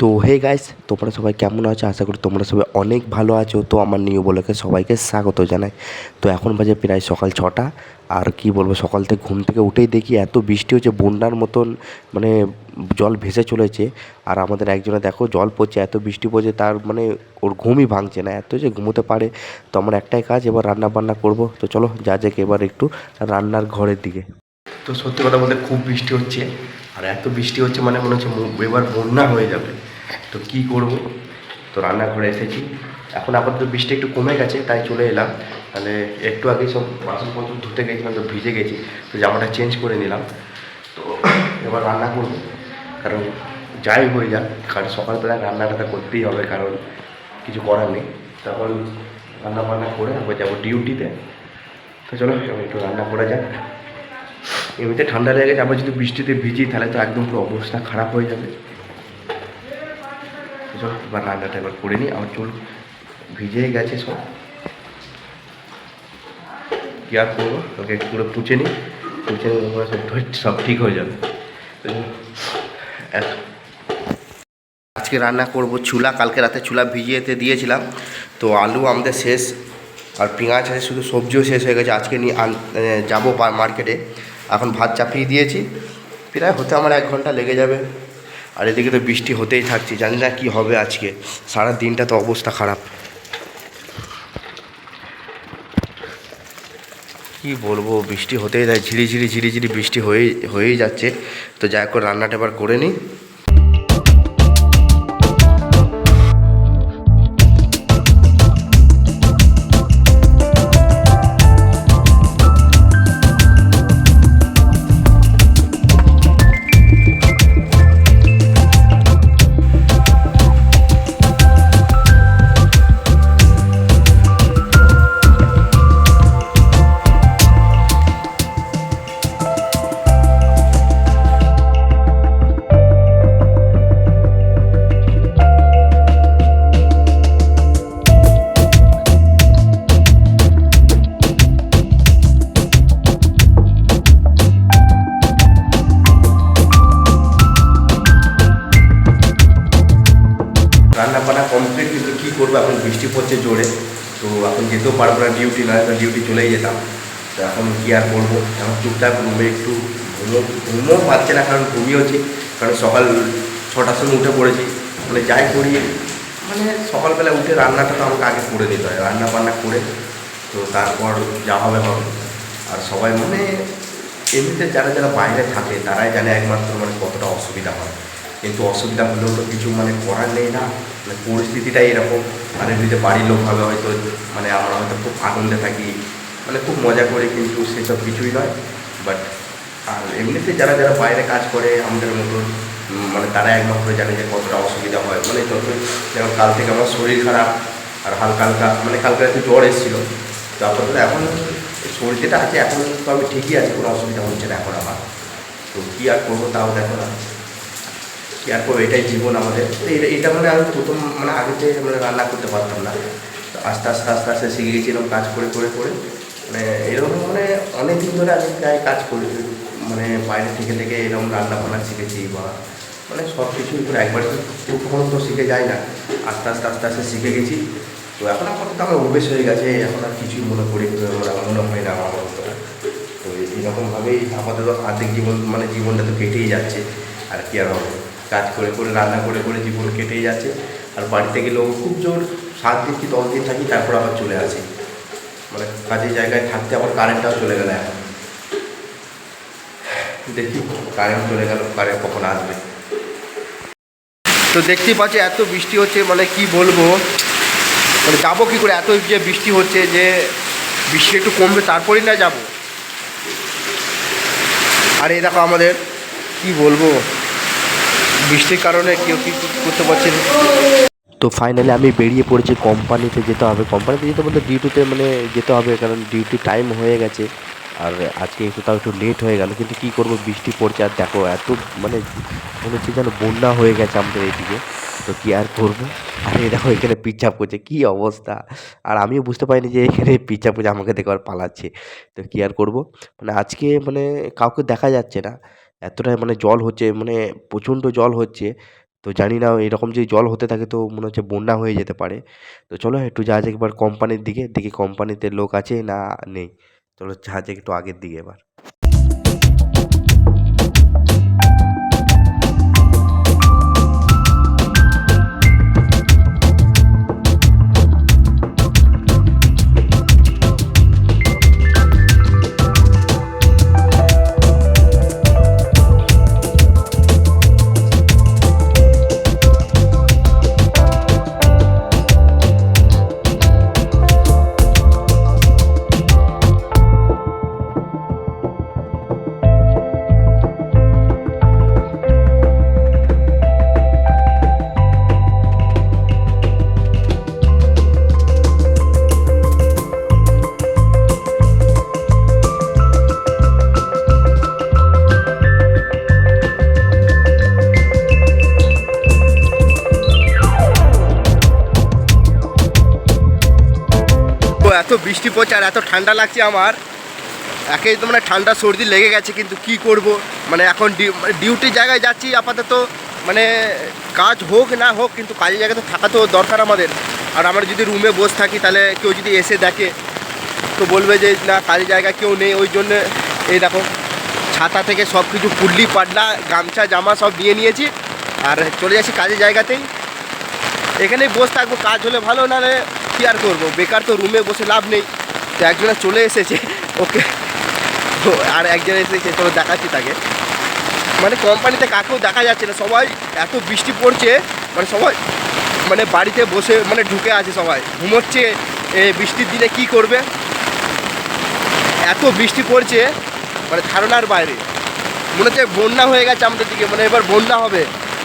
তো hey guys তোমরা সবাই কেমন আছো? আশা করি তোমরা সবাই অনেক ভালো আছো। তো আমার নিউ বলোকে সবাইকে স্বাগত জানাই। তো এখন বাজে প্রায় সকাল ছটা। আর কি বলব, সকাল থেকে ঘুম থেকে উঠেই দেখি এত বৃষ্টি হচ্ছে, বন্যার মতন মানে জল ভেসে চলেছে। আর আমাদের একজনে দেখো, জল পড়ছে, এত বৃষ্টি পড়ছে, তার মানে ওর ঘুমই ভাঙছে না। এত যে ঘুমোতে পারে, তো আমার একটাই কাজ, এবার রান্না বান্না করব। তো চলো, যা যাক এবার একটু রান্নার ঘরের দিকে। তো সত্যি কথা বলতে খুব বৃষ্টি হচ্ছে। আর এত বৃষ্টি হচ্ছে মানে মনে হচ্ছে এবার বন্যা হয়ে যাবে। তো কি করব? তো রান্নাঘরে এসেছি। এখন আপাতত বৃষ্টি একটু কমে গেছে, তাই চলে এলাম। তাহলে একটু আগে সব বাসনপত্র ধুতে গেছিলাম তো ভিজে গেছি। তো জামাটা চেঞ্জ করে নিলাম। তো এবার রান্না করব। কারণ যাই হয়ে যাক, কারণ সকালবেলা রান্নাটা করতেই হবে, কারণ কিছু করার নেই। তখন রান্না বান্না করে আবার যাব ডিউটিতে। তো চলো, এবার একটু রান্না করা যাক। এমনিতে ঠান্ডা লেগে গেছে, আবার যদি বৃষ্টিতে ভিজি, তাহলে তো একদম পুরো অবস্থা খারাপ হয়ে যাবে। চলো, এবার রান্নাটা এবার করে নিই আমার চুল ভিজে গেছে সব। কি আর করব? ওকে পুরো পুছে নিই পুছে নিয়ে সব সব ঠিক হয়ে যাবে। আজকে রান্না করব চুলা, কালকে রাতে চুলা ভিজিয়েতে দিয়েছিলাম। তো আলু আমাদের শেষ, আর পেঁয়াজ আছে, শুধু সবজিও শেষ হয়ে গেছে, আজকে নিয়ে যাব মার্কেটে। এখন ভাত চাপিয়ে দিয়েছি। প্রায় হতে আমার এক ঘণ্টা লেগে যাবে। আর এদিকে তো বৃষ্টি হতেই থাকছে, জানি না কী হবে আজকে। সারা দিনটা তো অবস্থা খারাপ। কি বলব, বৃষ্টি হতেই যায়, ঝিরিঝিরি ঝিরিঝিরি বৃষ্টি হয়েই হয়েই যাচ্ছে। তো যাই করে রান্নাটা এবার করে নিই। পড়ছে জোরে, তো এখন যেতেও পারব না ডিউটি না তো ডিউটি চলেই যেতাম। তো এখন কী আর করব? এখন চুপচাপ রুমে একটু ঘুমো ঘুমও পাচ্ছে না, কারণ ঘুমিয়েছি কারণ সকাল ছটার সময় উঠে পড়েছি। মানে যাই করি মানে সকালবেলা উঠে রান্নাটা তো আমাকে আগে করে দিতে হয়, রান্না বান্না করে তো তারপর যা হবে হবে। আর সবাই মানে এমনিতে যারা যারা বাইরে থাকে, তারাই জানে একমাত্র মানে কতটা অসুবিধা হয়। কিন্তু অসুবিধা হলেও তো কিছু মানে করার নেই না। মানে পরিস্থিতিটাই এরকম। মানে যদি বাড়ির লোক ভাবে হয়তো মানে আমরা হয়তো খুব আনন্দে থাকি মানে খুব মজা করি কিন্তু সেসব কিছুই নয়। বাট আর এমনিতে যারা যারা বাইরে কাজ করে, আমাদের মতো মানে তারা একমাত্র জানে যে কতটা অসুবিধা হয়। মানে যত যেমন কাল থেকে আমার শরীর খারাপ, আর হালকা হালকা মানে কালকে একটু জ্বর এসেছিল। তো আপাতত এখন শরীর যেটা আছে এখন তো আমি ঠিকই আছি, কোনো অসুবিধা হচ্ছে না এখন আমার। তো কী আর করব তাও দেখো না। কি আর করব, এটাই জীবন আমাদের। তো এটা মানে আমি প্রথম মানে আগে থেকে মানে রান্না করতে পারতাম না। তো আস্তে আস্তে আস্তে আস্তে শিখে গেছি এরকম কাজ করে করে করে। মানে এরকম মানে অনেক দিন ধরে আমি প্রায় কাজ করি। মানে বাইরে থেকে থেকে এরকম রান্না বান্না শিখেছি বা মানে সব করে একবার তো কখনো তো শিখে যায় না। আস্তে আস্তে আস্তে আস্তে শিখে গেছি। তো এখন আপাতত আমার অভ্যেস হয়ে গেছে, এখন আর কিছুই মনে করি মানে আমার মনে হয় না আমার মতো তো এরকমভাবেই আপাতত আর্ধেক জীবন মানে জীবনটা তো কেটেই যাচ্ছে, আর কি আর হবে? কাজ করে করে, রান্না করে করে জীবন কেটেই যাচ্ছে। আর বাড়িতে গেলেও খুব জোর, সাত দিন কি দশ দিন থাকি তারপর আবার চলে আসি। মানে কাজের জায়গায় থাকতে আবার কারেন্টটাও চলে গেল এখন। দেখি কারেন্ট চলে গেল কারেন্ট কখন আসবে। তো দেখতেই পাচ্ছি, এত বৃষ্টি হচ্ছে মানে কি বলব? মানে যাব কী করে? এত যে বৃষ্টি হচ্ছে যে বৃষ্টি একটু কমবে, তারপরেই না যাব। আর, এই দেখো আমাদের, কি বলব? বৃষ্টির কারণে কেউ কি করতে পারছে তো ফাইনালি আমি বেরিয়ে পড়েছি কোম্পানিতে যেতে হবে। কোম্পানিতে যেতে বলতে ডিউটিতে মানে যেতে হবে, কারণ ডিউটি টাইম হয়ে গেছে। আর আজকে একটু তাও একটু লেট হয়ে গেল, কিন্তু কী করব, বৃষ্টি পড়ছে আর দেখো, এত মানে মনে হচ্ছে যেন বন্যা হয়ে গেছে আমাদের এইদিকে। তো কী আর করব? আর এই দেখো, এখানে পিচ্ছাপ করছে কী অবস্থা? আর আমিও বুঝতে পারিনি যে এখানে পিচ্ছাপ করছে আমাকে দেখে আর পালাচ্ছে। তো কী আর করব? মানে আজকে মানে কাউকে দেখা যাচ্ছে না। এতটাই মানে জল হচ্ছে মানে প্রচণ্ড জল হচ্ছে, তো জানি না এরকম যদি জল হতে থাকে তো মনে হচ্ছে বন্যা হয়ে যেতে পারে। তো চলো একটু যাওয়া যাক এবার কোম্পানির দিকে, দেখি কোম্পানিতে লোক আছে না নেই। চলো যাওয়া যাক একটু আগের দিকে এবার। পড়ছে আর এত ঠান্ডা লাগছে আমার। একেই তো মানে ঠান্ডা, সর্দি লেগে গেছে, কিন্তু কি করব? মানে এখন মানে ডিউটির জায়গায় যাচ্ছি, আপাতত মানে কাজ হোক না হোক, কিন্তু কাজের জায়গাতে থাকা তো দরকার আমাদের। আর আমরা যদি রুমে বসে থাকি, তাহলে কেউ যদি এসে দেখে, তো বলবে যে, না, কাজের জায়গা কেউ নেই। ওই জন্য এই দেখো, ছাতা থেকে সব কিছু পুল্লি পাডলা গামছা, জামা সব নিয়ে নিয়েছি, আর চলে যাচ্ছি কাজের জায়গাতেই। এখানেই বসে থাকব, কাজ হলে ভালো, নাহলে কী আর করব। বেকার তো রুমে বসে লাভ নেই। তো একজনে চলে এসেছে। ওকে। তো আর একজন এসেছে। চলো দেখাচ্ছি তাকে। মানে কোম্পানিতে কাকেও দেখা যাচ্ছে না। সবাই এত বৃষ্টি পড়ছে। মানে সবাই মানে বাড়িতে বসে মানে ঢুকে আছে সবাই। ঘুমোচ্ছে। বৃষ্টির দিনে কি করবে? এত বৃষ্টি পড়ছে। মানে ধারণার বাইরে। মনে হচ্ছে বন্যা হয়ে গেছে আমাদের দিকে। মানে এবার বন্যা হবে।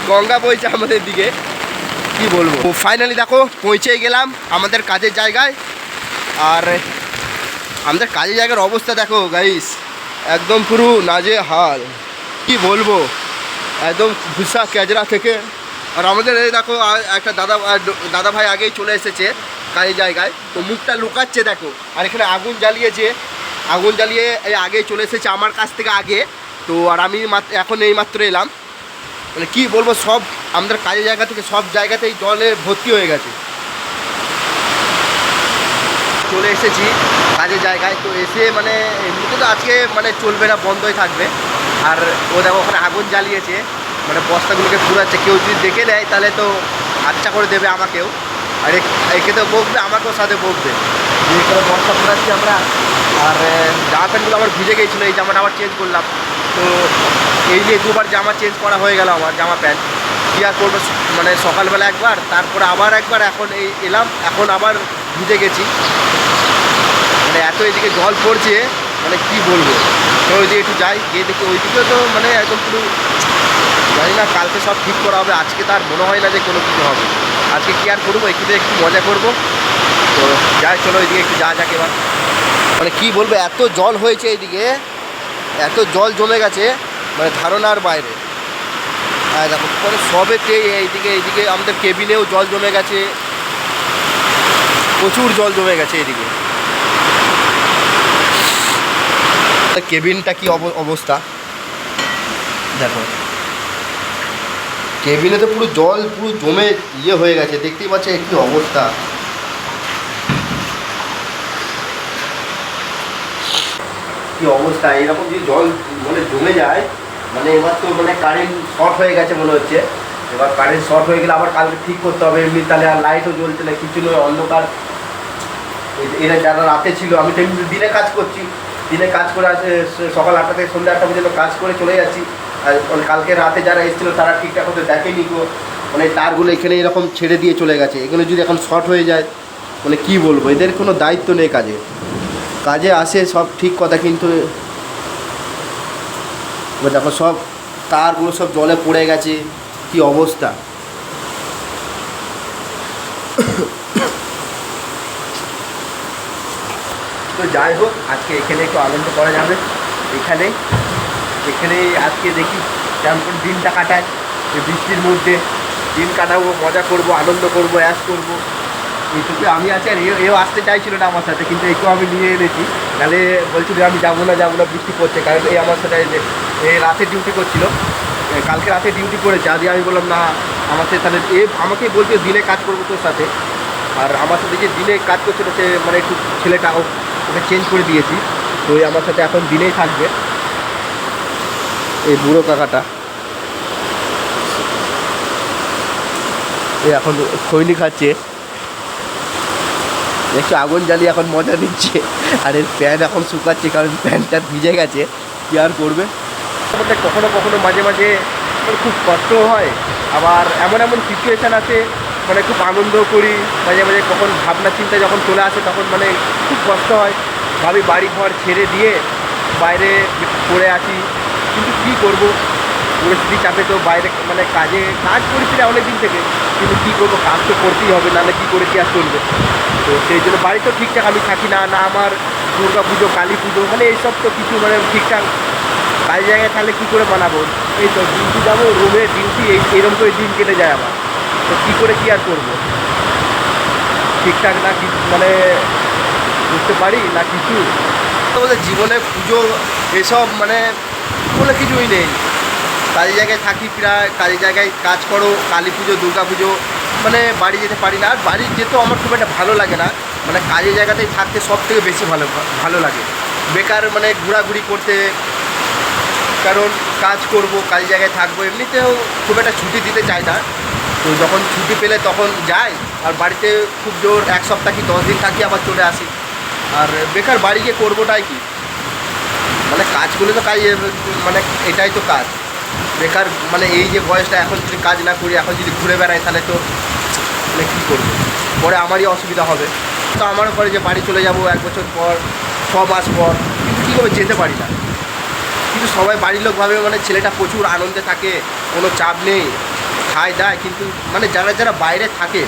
গঙ্গা বইছে আমাদের দিকে। কি বলব? ফাইনালি দেখো, পৌঁছেই গেলাম আমাদের কাজের জায়গায়। আর আমাদের কাজের জায়গার অবস্থা দেখো গাইস একদম পুরো নাজে হাল কি বলব? একদম ভুসা ক্যাজরা থেকে। আর আমাদের এই দেখো একটা দাদা দাদা ভাই আগেই চলে এসেছে কাজের জায়গায়। তো মুখটা লুকাচ্ছে দেখো। আর এখানে আগুন জ্বালিয়েছে। আগুন জ্বালিয়ে আগেই চলে এসেছে আমার কাছ থেকে আগে। তো আর আমি এখন এই মাত্র এলাম। মানে কি বলব, সব আমাদের কাজের জায়গা থেকে সব জায়গাতেই জলে ভর্তি হয়ে গেছে। চলে এসেছি কাজের জায়গায়। তো এসে মানে এমনিতে তো আজকে মানে চলবে না, বন্ধই থাকবে। আর ও দেখো, ওখানে আগুন জ্বালিয়েছে। মানে বস্তাগুলোকে পুরাচ্ছে। কেউ যদি দেখে নেয়, তাহলে তো আচ্ছা করে দেবে আমাকেও। আর একে তো বকবে, আমাকেও সাথে বকবে। যে করে বস্তা পুরাচ্ছি আমরা। আর জামা প্যান্টগুলো আমার ভিজে গিয়েছিল এই জামাটা আবার চেঞ্জ করলাম। তো এই যে দুবার জামা চেঞ্জ করা হয়ে গেল আমার জামা প্যান্ট কী আর করব মানে সকালবেলা একবার, তারপরে আবার একবার, এখন এই এলাম, এখন আবার ভিজে গেছি। মানে এত এদিকে জল পড়ছে মানে কি বলব। তো ওইদিকে একটু যাই, গিয়ে দেখি ওইদিকে তো মানে একদম পুরো জানি না কালকে সব ঠিক করা হবে, আজকে তার মনে হয় না যে কোনো কিছু হবে। আজকে কি আর করব এখানে একটু মজা করব। তো যাই, চলো ওইদিকে একটু যা যাক এবার। মানে কি বলব, এত জল হয়েছে এইদিকে এত জল জমে গেছে। মানে ধারণার বাইরে। হ্যাঁ দেখো মানে সবেতে এইদিকে এইদিকে আমাদের কেবিনেও জল জমে গেছে। প্রচুর জল জমে গেছে এইদিকে। কেবিনটা কি অব- অবস্থা? দেখো। কেবিনে তো পুরো জল পুরো জমে ইয়ে হয়ে গেছে, দেখতেই পাচ্ছে কি অবস্থা। কি অবস্থা? এরকম যদি জল মানে জমে যায় মানে এবার তো মানে কারেন্ট শর্ট হয়ে গেছে মনে হচ্ছে। এবার কারেন্ট শর্ট হয়ে গেলে আবার কালকে ঠিক করতে হবে, এমনি তাহলে আর লাইটও জ্বলছে না, কিছু নয়, অন্ধকার। এরা যারা রাতে ছিল, আমি তো দিনে কাজ করছি। দিনে কাজ করে আসে সকাল আটটা থেকে সন্ধ্যা আটটা পর্যন্ত কাজ করে চলে যাচ্ছি। আর মানে কালকে রাতে যারা এসেছিল, তারা ঠিকঠাক মতো দেখেনি গো। মানে তারগুলো এখানে এরকম ছেড়ে দিয়ে চলে গেছে। এগুলো যদি এখন শর্ট হয়ে যায় মানে কি বলব? এদের কোনো দায়িত্ব নেই কাজে। কাজে আসে সব ঠিক কথা, কিন্তু এবার দেখো সব তারগুলো সব জলে পড়ে গেছে, কি অবস্থা? তো যাই হোক, আজকে এখানে একটু আনন্দ করা যাবে। এখানে এখানে আজকে দেখি কেমন দিনটা কাটায়। বৃষ্টির মধ্যে দিন কাটাবো, মজা করব, আনন্দ করব অ্যাশ করব। এইটুকু আমি আছি আর এও- আসতে চাইছিল না আমার সাথে, কিন্তু একটু আমি নিয়ে এনেছি। নাহলে বলছিল আমি যাব না যাব না, বৃষ্টি পড়ছে। কারণ এই আমার সাথে এই রাতে ডিউটি করছিল। কালকে রাতে ডিউটি করেছে। আজকে আমি বললাম, না, আমার সাথে তাহলে এ আমাকে বলছে দিনে কাজ করব তোর সাথে। আর আমার সাথে যে দিনে কাজ করছিল সে মানে একটু ছেলেটা ও- ওকে চেঞ্জ করে দিয়েছি। তো এই আমার সাথে এখন দিনেই থাকবে। এই বুড়ো কাকাটা। এ এখন খৈনি খাচ্ছে একটু আগুন জ্বালিয়ে এখন মজা নিচ্ছে আর এর প্যান্ট এখন শুকাচ্ছে, কারণ প্যান্টটা ভিজে গেছে। কী আর করবে? আমাদের কখনো কখনো মাঝে মাঝে খুব কষ্ট হয়। আবার এমন এমন সিচুয়েশান আছে মানে খুব আনন্দ করি। মাঝে মাঝে কখন ভাবনা চিন্তা যখন চলে আসে, তখন মানে খুব কষ্ট হয়। ভাবি বাড়ি ঘর ছেড়ে দিয়ে বাইরে পড়ে আছি। কিন্তু কী করব? পরিস্থিতি চাপে তো বাইরে মানে কাজে কাজ করেছি অনেক দিন থেকে, কিন্তু কী করব, কাজ তো করতেই হবে, নাহলে কী করে কি আর চলবে? তো সেই জন্য বাড়ি তো ঠিকঠাক আমি থাকি না না আমার দুর্গা পুজো, কালী পুজো মানে এইসব তো কিছু মানে ঠিকঠাক কাজ জায়গায় তাহলে কী করে বানাবো? এই তো ডিউটি যাব, রুমে ডিউটি এই এরকম করে দিন কেটে যায় আমার। তো কী করে কী আর করব? ঠিকঠাক না কি মানে বুঝতে পারি না কিছু? আমাদের জীবনে পুজো এসব মানে কোনো কিছুই নেই। কাজের জায়গায় থাকি প্রায় কাজের জায়গায় কাজ করো, কালী পুজো, দুর্গা পুজো মানে বাড়ি যেতে পারি না। আর বাড়ি যেতেও আমার খুব একটা ভালো লাগে না। মানে কাজের জায়গাতেই থাকতে সব থেকে বেশি ভালো ভালো লাগে। বেকার মানে ঘোরাঘুরি করতে, কারণ কাজ করব কাজের জায়গায় থাকব, এমনিতেও খুব একটা ছুটি দিতে চাই না। তো যখন ছুটি পেলে তখন যাই। আর বাড়িতে খুব জোর এক সপ্তাহ কি দশ দিন থাকি আবার চলে আসি। আর বেকার বাড়ি গিয়ে করবোটাই কি? মানে কাজ করলে তো কাজ মানে এটাই তো কাজ। বেকার মানে এই যে বয়সটা এখন যদি কাজ না করি, এখন যদি ঘুরে বেড়াই, তাহলে তো মানে কী করব? পরে আমারই অসুবিধা হবে। তো আমারও পরে যে বাড়ি চলে যাব এক বছর পর, ছ মাস পর, কিন্তু কী করে যেতে পারি না। কিন্তু সবাই বাড়ির লোক ভাবে মানে ছেলেটা প্রচুর আনন্দে থাকে, কোনো চাপ নেই, খায় দায়, কিন্তু মানে যারা যারা বাইরে থাকে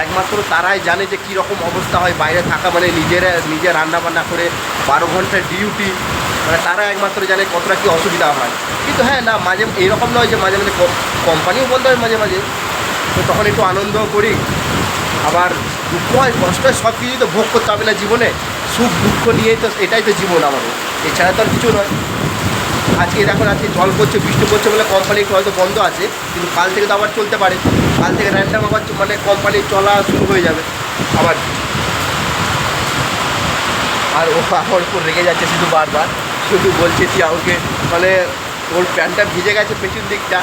একমাত্র তারাই জানে যে কী রকম অবস্থা হয়, বাইরে থাকা মানে নিজেরা, নিজে রান্না বান্না করে বারো ঘণ্টার ডিউটি মানে তারা একমাত্র জানে কতটা কী অসুবিধা হয়। কিন্তু হ্যাঁ না, মাঝে, এরকম নয় যে মাঝে মাঝে কোম্পানিও বলতে হয় মাঝে মাঝে। তো তখন একটু আনন্দ করি। আবার দুঃখ হয়, কষ্ট হয়, সব কিছুই তো ভোগ করতে হবে না জীবনে। সুখ, দুঃখ নিয়েই তো, এটাই তো জীবন আমাদের। এছাড়া তো আর কিছু নয়। আজকে দেখো আজকে জল পড়ছে, বৃষ্টি পড়ছে বলে কোম্পানি একটু হয়তো বন্ধ আছে, কিন্তু কাল থেকে তো আবার চলতে পারে। কাল থেকে র্যান্ডাম আবার মানে কোম্পানি চলা শুরু হয়ে যাবে। আবার আর ও আমার উপর রেগে যাচ্ছে শুধু বারবার। শুধু বলছে তুই আমাকে মানে ওর প্যান্টটা ভিজে গেছে পেছন দিকটা।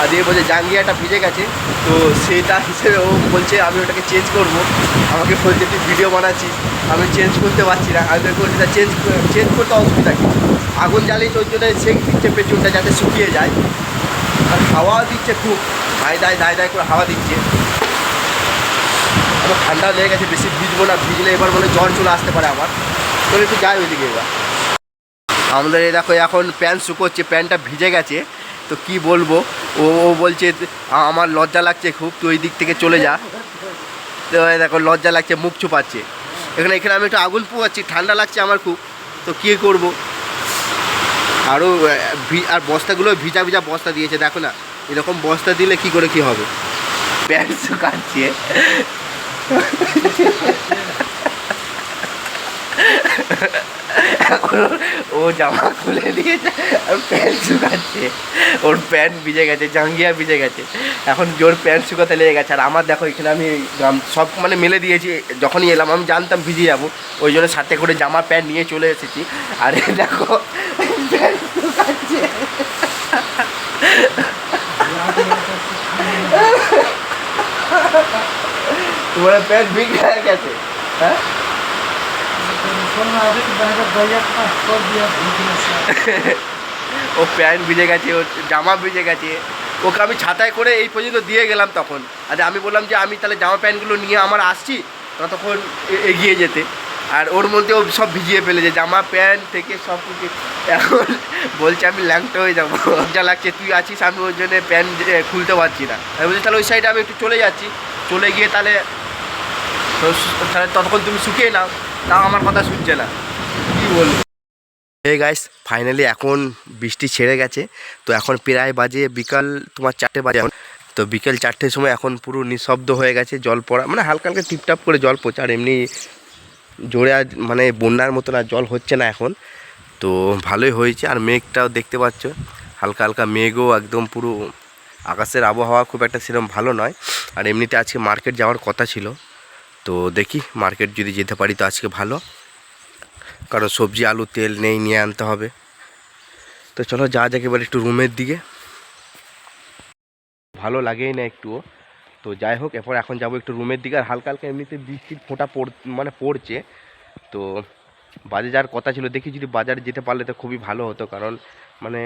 আর দিয়ে বলছে জাঙ্গিয়াটা ভিজে গেছে। তো সেটা হিসেবে ও বলছে, আমি ওটাকে চেঞ্জ করব। আমাকে বলছে, তুই ভিডিও বানাচ্ছিস। আমি চেঞ্জ করতে পারছি না। আমি বলছি চেঞ্জ চেঞ্জ করতে অসুবিধা কি? আগুন জ্বালিয়ে তো জন্য সেক দিচ্ছে পেছনটা যাতে শুকিয়ে যায়। আর হাওয়া দিচ্ছে খুব। দায় দায় দায় দায় করে হাওয়া দিচ্ছে। আমার ঠান্ডা লেগে গেছে, বেশি ভিজবো না। ভিজলে এবার বলে জ্বর চলে আসতে পারে আমার চলে একটু যাই ওইদিকে এবার। আমাদের এই দেখো, এখন প্যান্ট শুকোচ্ছে। প্যান্টটা ভিজে গেছে। তো কি বলব? ও ও বলছে আমার লজ্জা লাগছে খুব, তুই ওই দিক থেকে চলে যা। তো দেখো, লজ্জা লাগছে, মুখ চুপাচ্ছে এখানে এখানে আমি একটু আগুন পোয়াচ্ছি ঠান্ডা লাগছে আমার খুব। তো কী করব? আরও আর বস্তাগুলো ভিজা ভিজা বস্তা দিয়েছে, দেখো না। এরকম বস্তা দিলে কি করে কি হবে? প্যান্ট শুকাচ্ছে। এখন ও জামা খুলে দিয়েছে আর প্যান্ট শুকাচ্ছে। ওর প্যান্ট ভিজে গেছে, জাঙ্গিয়া ভিজে গেছে। এখন জোর প্যান্ট শুকাতে লেগে গেছে। আর আমার দেখো, এখানে আমি সব মানে মেলে দিয়েছি, যখনই এলাম, আমি জানতাম ভিজে যাব। ওই জন্য সাথে করে জামা, প্যান্ট নিয়ে চলে এসেছি। আর দেখো তোমার প্যান্ট ভিজে গেছে হ্যাঁ? ও প্যান্ট ভিজে গেছে ওর জামা ভিজে গেছে। ওকে আমি ছাতায় করে এই পর্যন্ত দিয়ে গেলাম তখন। আর আমি বললাম যে, আমি তাহলে জামা প্যান্টগুলো নিয়ে আমার আসছি। ততক্ষণ এগিয়ে যেতে। আর ওর মধ্যে ও সব ভিজিয়ে ফেলেছে, জামা, প্যান্ট থেকে সব কিছু। এখন বলছে, আমি ল্যাংটা হয়ে যাব। যা লাগছে, তুই আছিস? আমি ওর জন্য প্যান্ট খুলতে পারছি না। আমি বলছি, তাহলে ওই সাইডে আমি একটু চলে যাচ্ছি। চলে গিয়ে তাহলে তাহলে ততক্ষণ তুমি শুকিয়ে নাও। তাও আমার কথা শুনছে না। কী বলব? হে গাইস ফাইনালি এখন বৃষ্টি ছেড়ে গেছে তো এখন প্রায় বাজে বিকাল তোমার চারটে বাজে এখন। তো বিকেল চারটের সময় এখন পুরো নিঃশব্দ হয়ে গেছে জল পড়া মানে হালকা হালকা টিপটাপ করে জল পড়ছে আর এমনি জোরে আর মানে বন্যার মতন আর জল হচ্ছে না এখন। তো ভালোই হয়েছে আর মেঘটাও দেখতে পাচ্ছ হালকা হালকা মেঘও একদম পুরো আকাশের আবহাওয়া খুব একটা সেরকম ভালো নয়। আর এমনিতে আজকে মার্কেট যাওয়ার কথা ছিল তো দেখি মার্কেট যদি যেতে পারি তো আজকে ভালো। কারণ সবজি, আলু, তেল নেই, নিয়ে আনতে হবে। তো চলো যা যাক এবার একটু রুমের দিকে। ভালো লাগেই না একটুও। তো যাই হোক, এরপর এখন যাব একটু রুমের দিকে। আর হালকা হালকা এমনিতে বৃষ্টির ফোঁটা পড় মানে পড়ছে। তো বাজার যাওয়ার কথা ছিল। দেখি যদি বাজারে যেতে পারলে তো খুবই ভালো হতো। কারণ মানে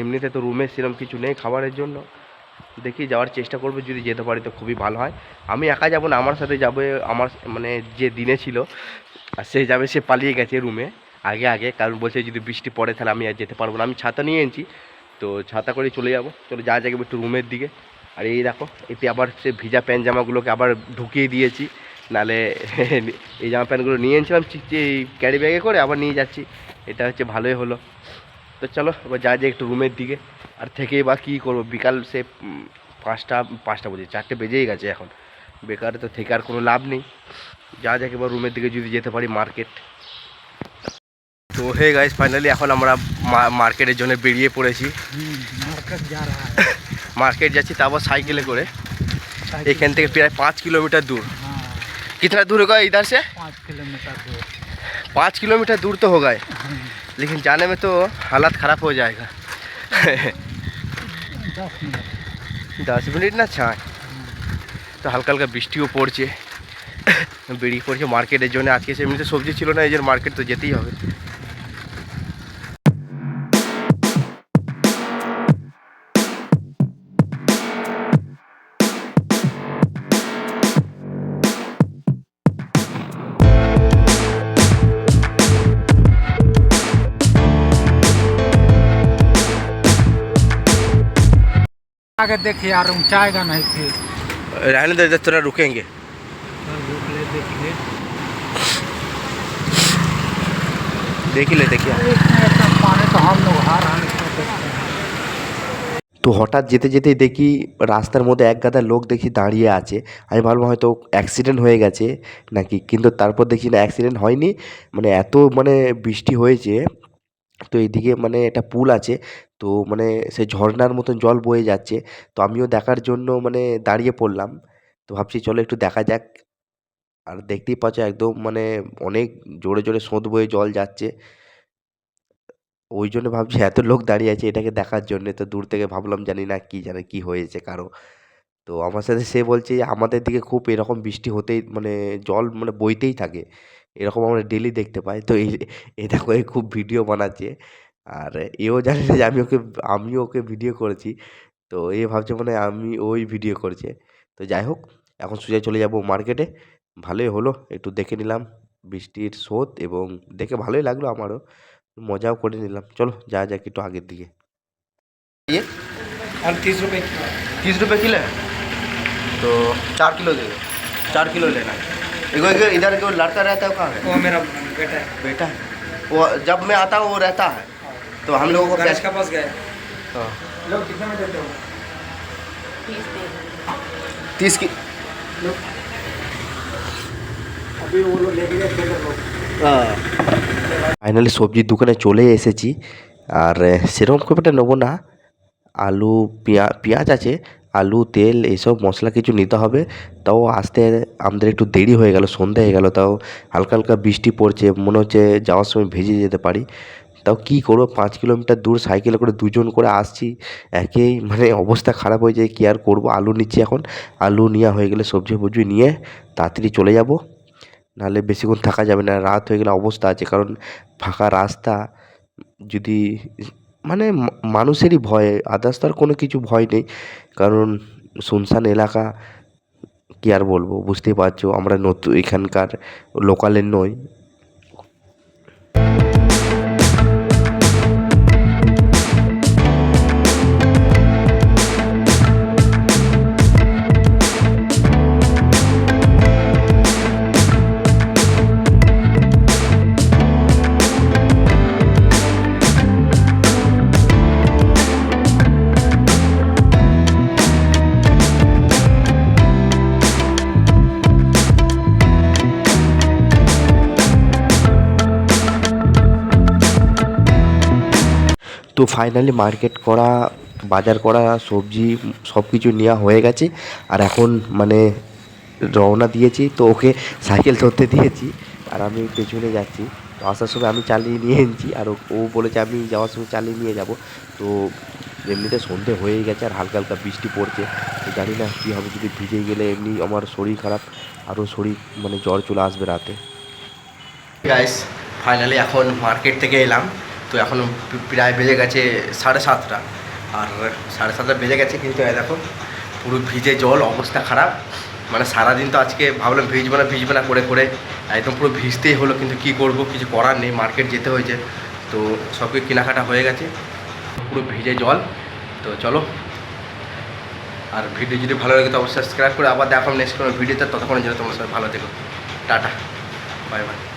এমনিতে তো রুমে সেরকম কিছু নেই খাবারের জন্য। দেখি যাওয়ার চেষ্টা করব, যদি যেতে পারি তো খুবই ভালো হয়। আমি একা যাব না, আমার সাথে যাবে, আমার মানে যে দিনে ছিল, আর সে যাবে, সে পালিয়ে গেছে রুমে আগে আগে, কারণ বলছে যদি বৃষ্টি পড়ে তাহলে আমি আর যেতে পারব না। আমি ছাতা নিয়ে এনেছি, তো ছাতা করে চলে যাব। চলো যা যাবে একটু রুমের দিকে। আর এই দেখো, এতে আবার সে ভিজা প্যান্ট জামাগুলোকে আবার ঢুকিয়ে দিয়েছি। নালে এই জামা প্যান্টগুলো নিয়ে এনেছিলাম এই ক্যারি ব্যাগে করে আবার নিয়ে যাচ্ছি। এটা হচ্ছে ভালোই হলো। তো চলো এবার যা যাই একটু রুমের দিকে আর থেকে বা কী করবো বিকাল সে উম, পাঁচটা পাঁচটা বুঝি চারটে বেজেই গেছে এখন বেকারে তো থেকে আর কোনো লাভ নেই যা যাক এবার রুমের দিকে যদি যেতে পারি মার্কেট তো হে গাইজ ফাইনালি এখন আমরা মা- মার্কেটের জন্য বেরিয়ে পড়েছি मार्केट जा रहा है মার্কেট যাচ্ছি তারপর সাইকেলে করে এখান থেকে প্রায় পাঁচ কিলোমিটার দূর हाँ कितना दूर होगा इधर से पाँच किलोमीटर दूर पाँच किलोमीटर दूर तो होगा ही लेकिन जाने में तो हालत ख़राब हो जाएगा दस मिनट দশ মিনিট না ছাড় তো হালকা হালকা বৃষ্টিও পড়ছে বেরিয়ে পড়ছে মার্কেটের জন্য আজকে সে এমনিতে সবজি ছিল না এই জন্য মার্কেট তো যেতেই হবে आगे देखिए यार ऊंचाएगा नहीं फिर रहने दे थोड़ा रुकेंगे रुक ले देखिए देख ही लेते क्या इतने तक पानी तो हम लोग हार हार इसको देखते हैं তো হঠাৎ যেতে যেতেই দেখি রাস্তার মধ্যে এক গাদা লোক দেখি দাঁড়িয়ে আছে আমি ভাবলাম হয়তো অ্যাক্সিডেন্ট হয়ে গেছে নাকি কিন্তু তারপর দেখি না অ্যাক্সিডেন্ট হয়নি মানে এত মানে বৃষ্টি হয়েছে তো এদিকে মানে একটা পুল আছে। তো মানে সে ঝর্ণার মতন জল বয়ে যাচ্ছে। তো আমিও দেখার জন্য মানে দাঁড়িয়ে পড়লাম। তো ভাবছি চলো একটু দেখা যাক। আর দেখতেই পাচ্ছ একদম মানে অনেক জোরে জোরে স্রোত বয়ে জল যাচ্ছে। ওই জন্য ভাবছি এত লোক দাঁড়িয়ে আছে এটাকে দেখার জন্য। তো দূর থেকে ভাবলাম জানি না কি জানে কি হয়েছে কারও। তো আমার সাথে সে বলছে আমাদের দিকে খুব এরকম বৃষ্টি হতেই মানে জল মানে বইতেই থাকে। এরকম আমরা ডেলি দেখতে পাই তো এই এ দেখো এ খুব ভিডিও বানাচ্ছে আর এও জানে না যে আমি ওকে আমিও ওকে ভিডিও করেছি তো এ ভাবছে মানে আমি ওই ভিডিও করছে তো যাই হোক এখন সোজা চলে যাব মার্কেটে ভালোই হলো একটু দেখে নিলাম বৃষ্টির স্রোত এবং দেখে ভালোই লাগলো আমারও মজাও করে নিলাম চলো যা যাক একটু আগের দিকে और तीस रुपये तीस रुपये किलो है तो चार किलो दे दो चार किलो लेना है एगो एगो इधर जो लड़का रहता है वो कहाँ है वो मेरा बेटा है बेटा है वो जब मैं आता हूँ वो रहता है तो हम लोगों को गणेश कैसे का पास गए हाँ लोग कितने में देते हो तीस की अभी वो लोग लेके गए थे लोग ফাইনালি সবজির দোকানে চলে এসেছি আর আহ, সেরকম খুব একটা নেবো না আলু পেঁয়া পেঁয়াজ আছে আলু তেল এইসব মশলা কিছু নিতে হবে তাও আসতে আমাদের একটু দেরি হয়ে গেল সন্ধে হয়ে গেল, তাও হালকা হালকা বৃষ্টি পড়ছে, মনে হচ্ছে যাওয়ার সময় ভেজে যেতে পারি। তাও কী করব, পাঁচ কিলোমিটার দূর সাইকেলে করে দুজন করে আসছি, একেই মানে অবস্থা খারাপ হয়ে যায়, কী আর করব? আলু নিচ্ছি এখন, আলু নেওয়া হয়ে গেলে সবজি ফবজি নিয়ে তাড়াতাড়ি চলে যাব। নাহলে বেশিক্ষণ থাকা যাবে না, রাত হয়ে গেলে অবস্থা আছে, কারণ ফাঁকা রাস্তা, যদি মানে মানুষেরই ভয় আদার্স তো আর কোনো কিছু ভয় নেই, কারণ শুনশান এলাকা কী আর বলব? বুঝতেই পারছ আমরা নতুন এখানকার লোকালের নই। তো ফাইনালি মার্কেট করা, বাজার করা, সবজি সব কিছু নেওয়া হয়ে গেছে। আর এখন মানে রওনা দিয়েছি, তো ওকে সাইকেল ধরতে দিয়েছি। আর আমি পেছনে যাচ্ছি। তো আসার সময় আমি চালিয়ে নিয়ে এনেছি আর ও- বলেছে আমি যাওয়ার সময় চালিয়ে নিয়ে যাব। তো এমনিতে সন্ধে হয়েই গেছে আর হালকা হালকা বৃষ্টি পড়ছে। তো জানি না কী হবে, যদি ভিজে গেলে এমনি আমার শরীর খারাপ, আরও শরীর মানে জ্বর চলে আসবে রাতে। গাইস ফাইনালি এখন মার্কেট থেকে এলাম। তো এখন প্রায় বেজে গেছে সাড়ে সাতটা। আর সাড়ে সাতটা বেজে গেছে কিন্তু দেখো, পুরো ভিজে জল, অবস্থা খারাপ। মানে সারাদিন তো আজকে ভাবলাম ভিজবে না ভিজবে না করে করে। একদম পুরো ভিজতেই হলো, কিন্তু কি করব, কিছু করার নেই, মার্কেট যেতে হয়েছে। তো সব কিছু কেনাকাটা হয়ে গেছে, পুরো ভিজে জল। তো চলো, আর ভিডিও যদি ভালো লাগে তো অবশ্যই সাবস্ক্রাইব করে আবার দেখো নেক্সট কোনো ভিডিওতে, ততক্ষণের জন্য তোমার সবাই ভালো থেকো। Tata bye bye